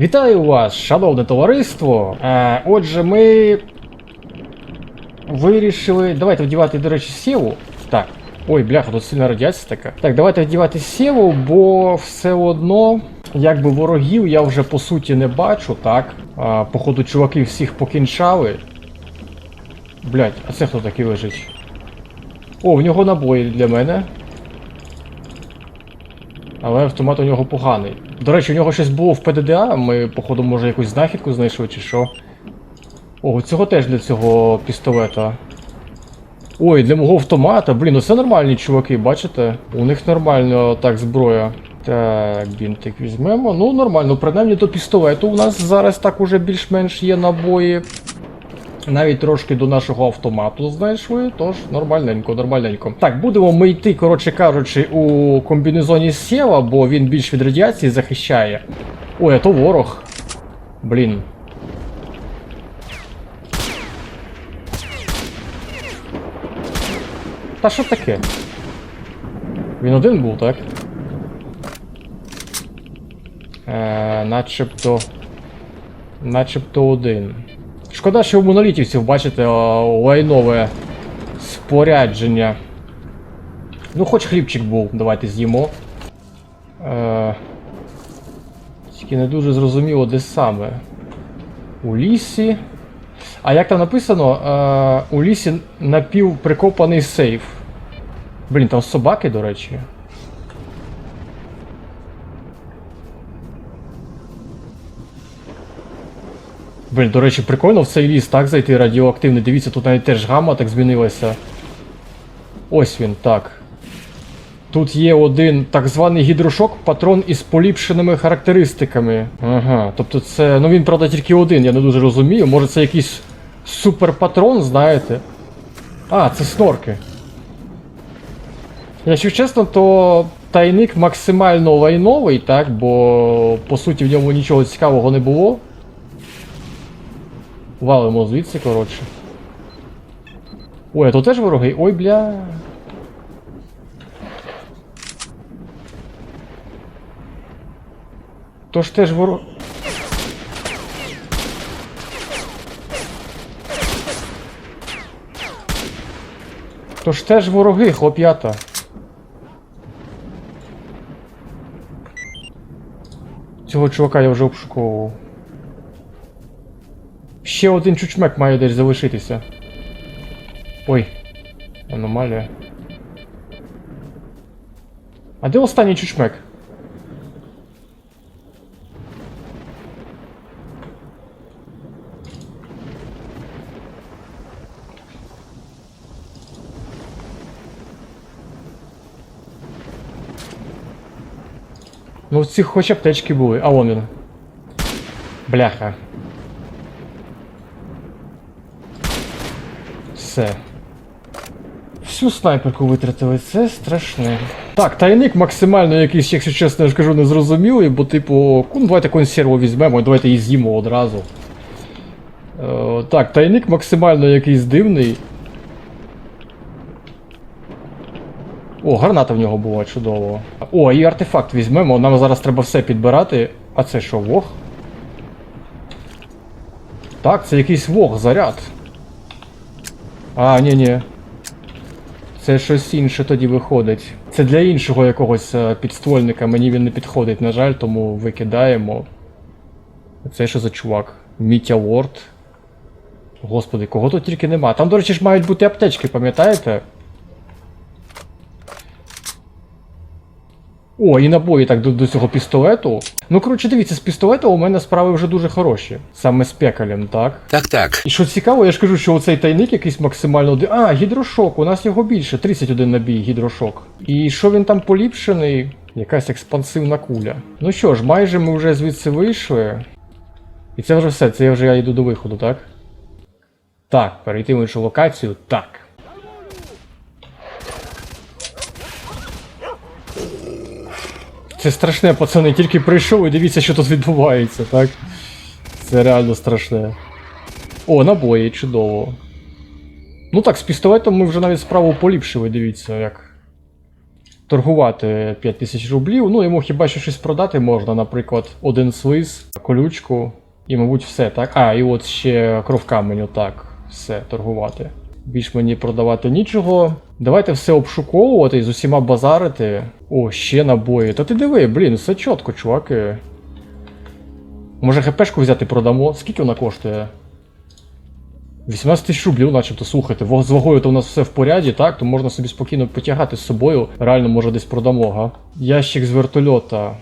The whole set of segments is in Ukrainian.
Вітаю вас, шановне товариство. Е, отже, ми вирішили. Давайте вдівати, до речі, сєву. Так. Ой, бляха, тут сильна радіація така. Так, давайте вдівати сєву, бо все одно, якби ворогів я вже по суті не бачу, так. А, походу, чуваки всіх покінчали. Блять, а це хто такий лежить? О, в нього набої для мене. Але автомат у нього поганий. До речі, у нього щось було в ПДДА, ми, походу, може якусь знахідку знайшли чи що. О, цього теж для цього пістолета. Ой, для мого автомата, блін, ну це нормальні чуваки, бачите? У них нормально так зброя. Так, бінтик візьмемо. Ну, нормально, принаймні до пістолету у нас зараз так уже більш-менш є набої. Навіть трошки до нашого автомату знайшли, тож нормальненько, нормальненько. Так, будемо ми йти, коротше кажучи, у комбінезоні Сєва, бо він більш від радіації захищає. Ой, а то ворог. Блін. Та що таке? Він один був, так? Е, начебто. Начебто один. Шкода, що у монолітівців, бачите, о, лайнове спорядження. Ну, хоч хлібчик був, давайте з'їмо. Е, тільки не дуже зрозуміло, де саме. У лісі. А як там написано, е, у лісі напівприкопаний сейф. Блін, там собаки, до речі. Блін, до речі, прикольно в цей ліс так зайти радіоактивний. Дивіться, тут навіть теж гамма так змінилася. Ось він, так. Тут є один так званий гідрошок, патрон із поліпшеними характеристиками. Ага, тобто це. Ну він, правда, тільки один, я не дуже розумію. Може це якийсь суперпатрон, знаєте? А, це снорки. Якщо чесно, то тайник максимально лайновий, так, бо по суті в ньому нічого цікавого не було. Валимо звідси, коротше. Ой, а тут теж вороги? Ой, бля. То ж теж ворог. То ж теж вороги, хлоп'ята. Цього чувака я вже обшуковував. Ще один чучмек має десь залишитися. Ой, аномалія. А де останній чучмек? Ну, в цих хоч аптечки були. А вон він. Бляха. Все. Всю снайперку витратили, це страшне. Так, тайник максимально якийсь, якщо чесно, я ж кажу, незрозумілий, бо, типу, ну, давайте консерву візьмемо, давайте її з'їмо одразу. Е, так, тайник максимально якийсь дивний. О, граната в нього була, чудово. О, і артефакт візьмемо, нам зараз треба все підбирати. А це що, вог? Так, це якийсь вог, заряд. А, ні, ні. Це щось інше тоді виходить. Це для іншого якогось е, підствольника, мені він не підходить, на жаль, тому викидаємо. Це що за чувак? Мітя Ворд. Господи, кого тут тільки нема. Там, до речі, ж мають бути аптечки, пам'ятаєте? О, і набої так до, до цього пістолету. Ну, коротше, дивіться, з пістолету у мене справи вже дуже хороші. Саме з пекалем, так? Так, так. І що цікаво, я ж кажу, що оцей тайник якийсь максимально. А, гідрошок, у нас його більше, 31 набій гідрошок. І що він там поліпшений? Якась експансивна куля. Ну що ж, майже ми вже звідси вийшли. І це вже все, це я вже я йду до виходу, так? Так, перейти в іншу локацію, так. Це страшне, пацани, тільки прийшов і дивіться, що тут відбувається, так? Це реально страшне. О, набої, чудово. Ну так, з пістолетом ми вже навіть справу поліпшили, дивіться, як. Торгувати 5000 рублів. Ну, йому хіба що щось продати можна, наприклад, один слиз. колючку. І, мабуть, все, так? А, і от ще кров каменю, так. Все, торгувати. Більш мені продавати нічого. Давайте все обшуковувати і з усіма базарити. О, ще набої. Та ти диви, блін, все чітко, чуваки. Може хпшку взяти продамо? Скільки вона коштує? 18 тисяч рублів, начебто, слухайте, з вагою то у нас все в поряді, так? То можна собі спокійно потягати з собою. Реально, може, десь продамо, га? Ящик з вертольота.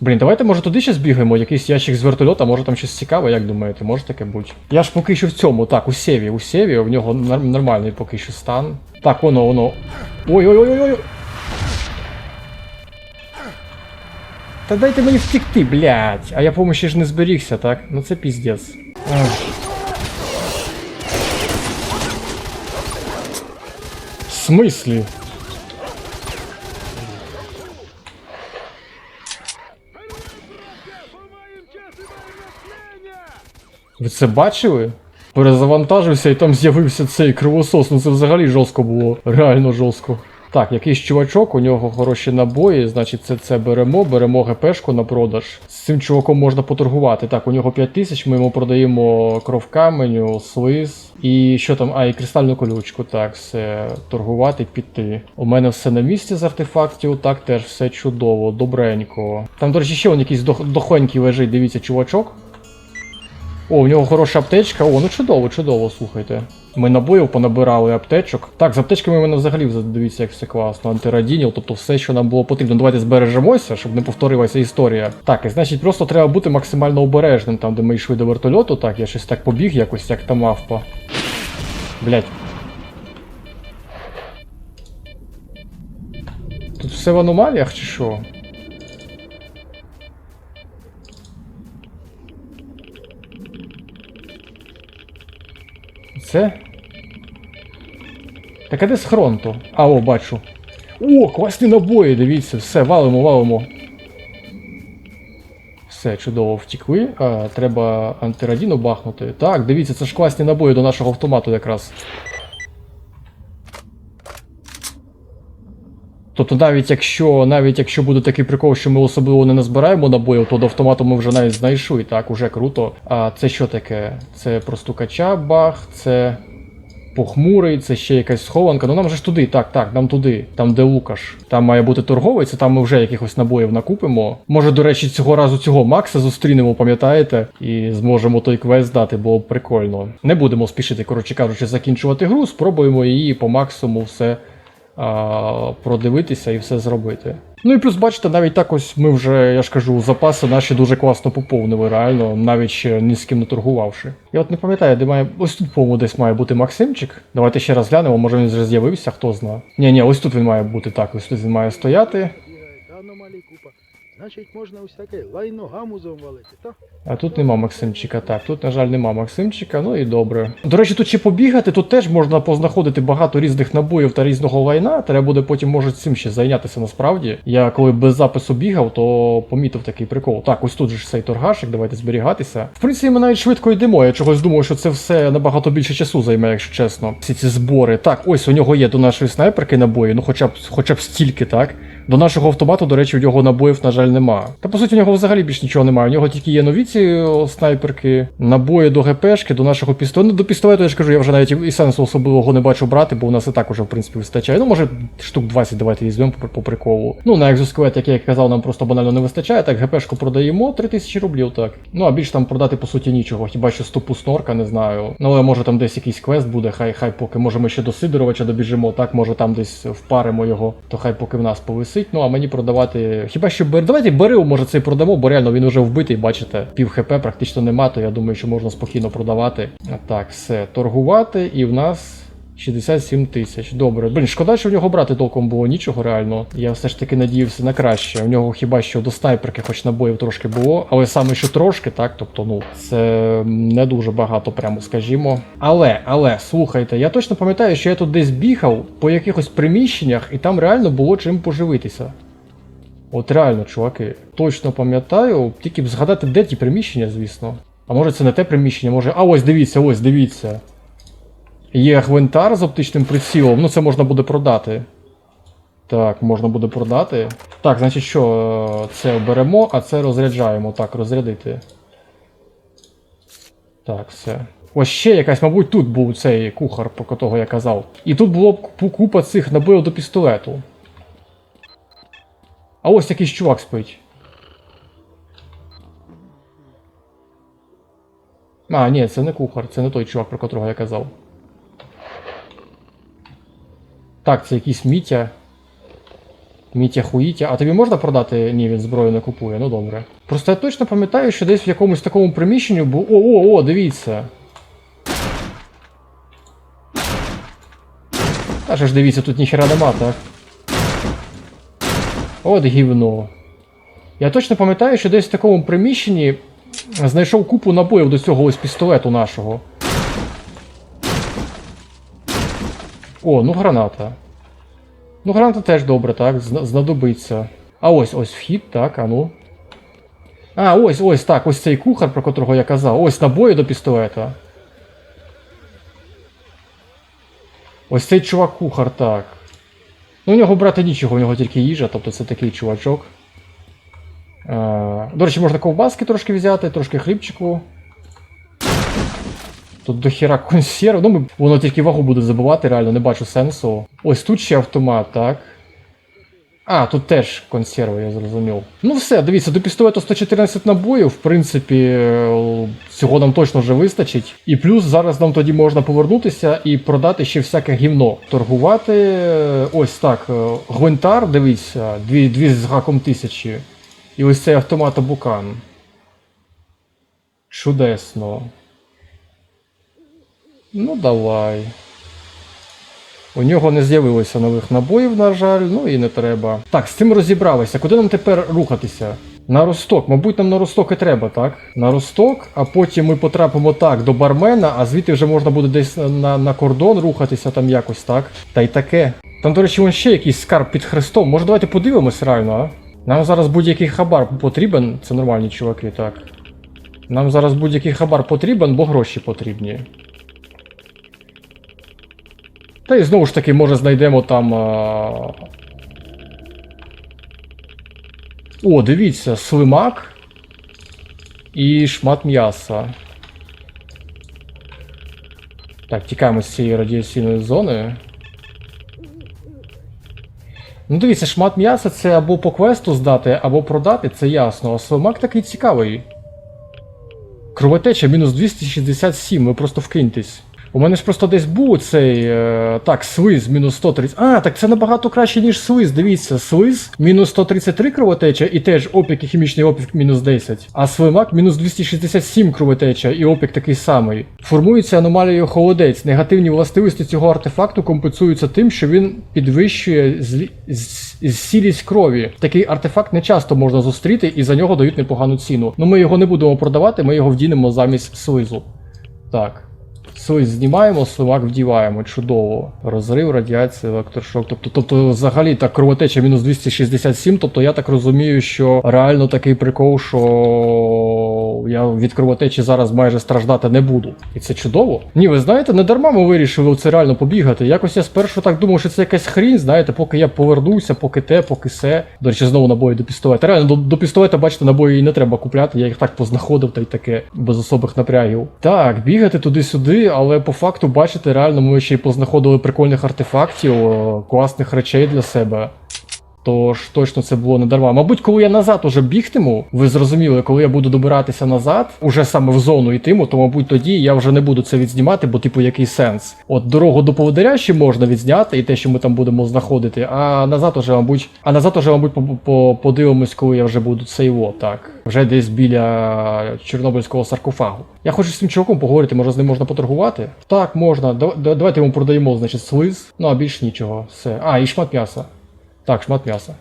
Блін, давайте, може, туди ще збігаємо, якийсь ящик з вертольота, може там щось цікаве, як думаєте, може таке бути? Я ж поки що в цьому, так, у Севі, у Севі, в нього нормальний поки що стан. Так, воно, воно. Ой-ой-ой-ой-ой. Та дайте мені втікти, блядь. А я помощі ж не зберігся, так? Ну це піздець. Ах. В смислі? Ви це бачили? Перезавантажився і там з'явився цей кривосос. Ну це взагалі жорстко було. Реально жорстко. Так, якийсь чувачок, у нього хороші набої, значить це це беремо, беремо ГПшку на продаж. З цим чуваком можна поторгувати. Так, у нього 5 тисяч, ми йому продаємо кров каменю, слиз і що там, а, і кристальну колючку. Так, все, торгувати, піти. У мене все на місці з артефактів, так теж все чудово, добренько. Там, до речі, ще он якийсь дох- дохонький лежить, дивіться, чувачок. О, у нього хороша аптечка. О, ну чудово, чудово, слухайте. Ми набоїв понабирали аптечок. Так, з аптечками в мене взагалі дивіться, як все класно. Антирадініл, тобто все, що нам було потрібно. Давайте збережемося, щоб не повторилася історія. Так, і значить, просто треба бути максимально обережним там, де ми йшли до вертольоту. Так, я щось так побіг якось, як та мавпа. Блять. Тут все в аномаліях чи що? Це? Так а де схрон то? А, о, бачу. О, класні набої, дивіться, все, валимо, валимо. Все, чудово втікли. А, треба антирадіну бахнути. Так, дивіться, це ж класні набої до нашого автомату якраз. Тобто навіть якщо навіть якщо буде такий прикол, що ми особливо не назбираємо набоїв, то до автомату ми вже навіть знайшли, так, уже круто. А це що таке? Це простукача бах, це похмурий, це ще якась схованка. Ну нам же ж туди, так, так, нам туди, там де Лукаш. Там має бути торговець, там ми вже якихось набоїв накупимо. Може, до речі, цього разу цього Макса зустрінемо, пам'ятаєте, і зможемо той квест дати, було прикольно. Не будемо спішити, коротше кажучи, закінчувати гру, спробуємо її по максимуму все продивитися і все зробити. Ну і плюс, бачите, навіть так ось ми вже, я ж кажу, запаси наші дуже класно поповнили, реально, навіть ще ні з ким не торгувавши. Я от не пам'ятаю, де має. Ось тут, по-моєму, десь має бути Максимчик. Давайте ще раз глянемо, може він вже з'явився, хто знає. Ні, ні, ось тут він має бути так, ось тут він має стояти. Значить, можна усяке лайно гамузом валити, та? А тут нема Максимчика. Так, тут, на жаль, нема Максимчика, ну і добре. До речі, тут ще побігати, тут теж можна познаходити багато різних набоїв та різного лайна. Треба буде потім може цим ще зайнятися насправді. Я коли без запису бігав, то помітив такий прикол. Так, ось тут же цей торгашик, давайте зберігатися. В принципі, ми навіть швидко йдемо. Я чогось думав, що це все набагато більше часу займе, якщо чесно. Всі ці збори. Так, ось у нього є до нашої снайперки набої, ну хоча б хоча б стільки, так. До нашого автомату, до речі, в нього набоїв, на жаль, нема. Та по суті, у нього взагалі більш нічого немає. У нього тільки є нові ці снайперки, набої до ГПшки, до нашого пістолету. Ну, до пістолету, я ж кажу, я вже навіть і сенсу особливого не бачу брати, бо у нас і так уже, в принципі, вистачає. Ну, може, штук 20 давайте візьмемо по, приколу. Ну, на екзоскелет, як я казав, нам просто банально не вистачає. Так, ГПшку продаємо 3000 рублів, так. Ну, а більш там продати, по суті, нічого. Хіба що стопу снорка, не знаю. Ну, але може там десь якийсь квест буде, хай хай поки може ми ще до Сидоровича добіжимо, так, може там десь впаримо його, то хай поки в нас повисить. Ну, а мені продавати. Хіба що бер... Давайте бери, може, цей продамо, бо реально він вже вбитий, бачите, пів хп практично нема, то я думаю, що можна спокійно продавати. Так, все, торгувати, і в нас. 67 тисяч. Добре. Блін, шкода, що в нього брати толком було нічого реально. Я все ж таки надіявся на краще. У нього хіба що до снайперки, хоч набоїв трошки було, але саме що трошки, так, тобто, ну, це не дуже багато, прямо скажімо. Але, але, слухайте, я точно пам'ятаю, що я тут десь бігав по якихось приміщеннях, і там реально було чим поживитися. От реально, чуваки, точно пам'ятаю, тільки б згадати, де ті приміщення, звісно. А може це не те приміщення, може. А ось дивіться, ось дивіться. Є гвинтар з оптичним прицілом, ну це можна буде продати. Так, можна буде продати. Так, значить що, е, це беремо, а це розряджаємо. Так, розрядити. Так, все. Ось ще якась, мабуть, тут був цей кухар, про якого я казав. І тут було б купа цих набоїв до пістолету. А ось якийсь чувак спить. А, ні, це не кухар, це не той чувак, про котрого я казав. Так, це якийсь Мітя. Мітя Хуїтя. А тобі можна продати? Ні, він зброю не купує, ну добре. Просто я точно пам'ятаю, що десь в якомусь такому приміщенні був. О, о, о, дивіться. Та ж дивіться, тут ніхера нема, так? От гівно. Я точно пам'ятаю, що десь в такому приміщенні знайшов купу набоїв до цього ось пістолету нашого. О, ну граната. Ну, граната теж добре, так, знадобиться. А ось ось вхід, так, а ну. А, ось, ось так, ось цей кухар, про котрого я казав. Ось набої до пістолета. Ось цей чувак кухар, так. Ну, у нього брати нічого, у нього тільки їжа, тобто це такий чувачок. Е, до речі, можна ковбаски трошки взяти, трошки хлібчику. Тут дохіра консерв. Ну, воно тільки вагу буде забивати, реально не бачу сенсу. Ось тут ще автомат, так. А, тут теж консерви, я зрозумів. Ну все, дивіться, до пістолету 114 набоїв, в принципі, е, цього нам точно вже вистачить. І плюс зараз нам тоді можна повернутися і продати ще всяке гівно. Торгувати. е, Ось так. е, Гвинтар, дивіться, дві, дві з гаком тисячі. І ось цей автомат Абукан. Чудесно. Ну, давай. У нього не з'явилося нових набоїв, на жаль, ну і не треба. Так, з цим розібралися. Куди нам тепер рухатися? На росток. Мабуть, нам на росток і треба, так? На росток, а потім ми потрапимо так до бармена, а звідти вже можна буде десь на, на кордон рухатися там якось, так? Та й таке. Там, до речі, вон ще якийсь скарб під хрестом. Може, давайте подивимось реально, а? Нам зараз будь-який хабар потрібен. Це нормальні чуваки, так. Нам зараз будь-який хабар потрібен, бо гроші потрібні. Та і знову ж таки, може знайдемо там. А... О, дивіться, слимак і шмат м'яса. Так, тікаємо з цієї радіаційної зони. Ну, дивіться, шмат м'яса це або по квесту здати, або продати, це ясно. А слимак такий цікавий. Кровотеча мінус 267, ви просто вкиньтесь. У мене ж просто десь був цей. Е, так, слиз мінус 130. А, так це набагато краще, ніж слиз. Дивіться, слиз мінус 133 кровотеча і теж опік і хімічний опік мінус 10. А слимак мінус 267 кровотеча і опік такий самий. Формується аномалією холодець. Негативні властивості цього артефакту компенсуються тим, що він підвищує злі... з- зсілість крові. Такий артефакт не часто можна зустріти і за нього дають непогану ціну. Ну ми його не будемо продавати, ми його вдінемо замість слизу. Так. Слизь знімаємо, сливак вдіваємо. Чудово. Розрив, радіація, електрошок. Тобто, тобто, взагалі так кровотеча мінус 267. Тобто я так розумію, що реально такий прикол, що я від кровотечі зараз майже страждати не буду. І це чудово. Ні, ви знаєте, не дарма ми вирішили це реально побігати. Якось я спершу так думав, що це якась хрінь, знаєте, поки я повернуся, поки те, поки се. До речі, знову набої до пістолета. Реально, до, до пістолета, бачите, набої і не треба купляти, я їх так познаходив та й таке, без особих напрягів. Так, бігати туди-сюди, але по факту, бачите, реально ми ще й познаходили прикольних артефактів, класних речей для себе. Тож точно це було не дарма. Мабуть, коли я назад уже бігтиму, ви зрозуміли, коли я буду добиратися назад, уже саме в зону йтиму, то мабуть тоді я вже не буду це відзнімати, бо типу який сенс. От дорогу до поводиря ще можна відзняти і те, що ми там будемо знаходити. А назад уже, мабуть, а назад уже, мабуть, по- по- подивимось, коли я вже буду цей во, так. Вже десь біля Чорнобильського саркофагу. Я хочу з цим чуваком поговорити, може з ним можна поторгувати? Так, можна. Да- да- Давайте йому продаємо, значить, слиз. Ну а більш нічого. Все. А, і шмат м'яса. Так, шмат м'яса.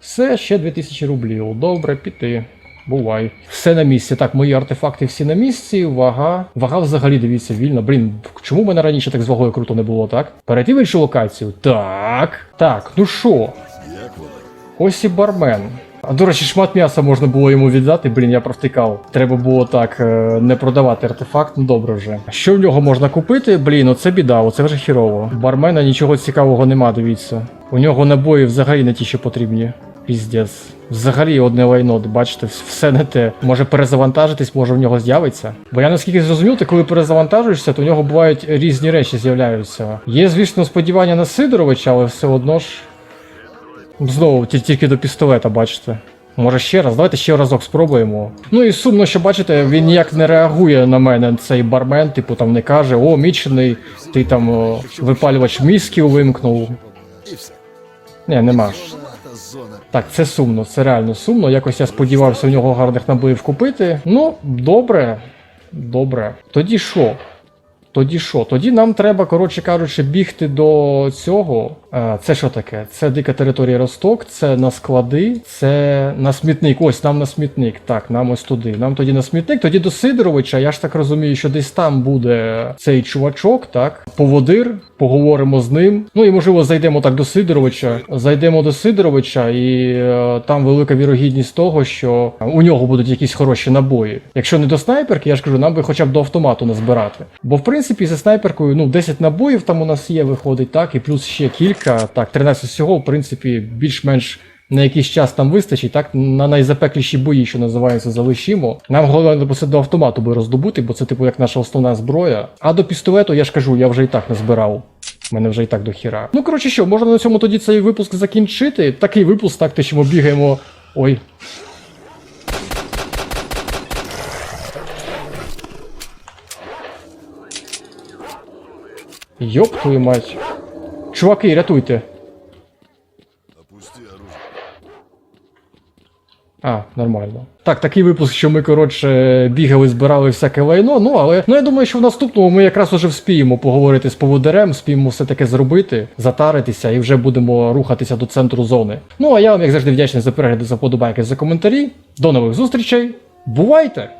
Все, ще 2000 рублів. Добре, піти. Бувай. Все на місці. Так, мої артефакти всі на місці. Вага. Вага взагалі дивіться, вільна. Блін, чому мене раніше так з вагою круто не було, так? Перейти в іншу локацію. Так. Так, ну що? Ось і бармен. А до речі, шмат м'яса можна було йому віддати, блін, я провтикав. Треба було так е, не продавати артефакт, ну добре вже. Що в нього можна купити? Блін, оце біда, оце вже хірово. Бармена нічого цікавого нема, дивіться. У нього набої взагалі не ті, що потрібні. Піздець. Взагалі одне лайно, бачите, все не те. Може перезавантажитись, може в нього з'явиться. Бо я наскільки зрозумів, ти коли перезавантажуєшся, то у нього бувають різні речі з'являються. Є, звісно, сподівання на Сидоровича, але все одно ж. Знову ті- тільки до пістолета, бачите. Може ще раз, давайте ще разок спробуємо. Ну і сумно, що бачите, він ніяк не реагує на мене, цей бармен, типу там не каже, о, мічений, ти там випалювач мізки увимкнув. І все. Ні, нема. Так, це сумно, це реально сумно. Якось я сподівався у нього гарних набоїв купити. Ну, добре. Добре. Тоді що? Тоді що? Тоді нам треба, коротше кажучи, бігти до цього. Е, Це що таке? Це дика територія Росток, це на склади, це на смітник. Ось нам на смітник. Так, нам ось туди. Нам тоді на смітник, тоді до Сидоровича. Я ж так розумію, що десь там буде цей чувачок, так? Поводир, поговоримо з ним. Ну і можливо зайдемо так до Сидоровича. Зайдемо до Сидоровича, і е, там велика вірогідність того, що у нього будуть якісь хороші набої. Якщо не до снайперки, я ж кажу, нам би хоча б до автомату не збирати. Бо в принципі за снайперкою ну 10 набоїв там у нас є, виходить, так, і плюс ще кілька. Так, 13 всього, в принципі, більш-менш. На якийсь час там вистачить, так на найзапекліші бої, що називається, залишимо. Нам головне це до автомату би роздобути, бо це типу як наша основна зброя. А до пістолету я ж кажу, я вже і так не збирав. Мене вже і так до хіра. Ну коротше, що, можна на цьому тоді цей випуск закінчити. Такий випуск, так, те, що ми бігаємо. Ой. Йоп твою мать. Чуваки, рятуйте. А, нормально. Так, такий випуск, що ми, коротше, бігали, збирали всяке лайно. Ну, але ну я думаю, що в наступному ми якраз уже вспіємо поговорити з поводирем, спіємо все таке зробити, затаритися і вже будемо рухатися до центру зони. Ну а я вам, як завжди, вдячний за перегляди, за подобайки, за коментарі. До нових зустрічей. Бувайте!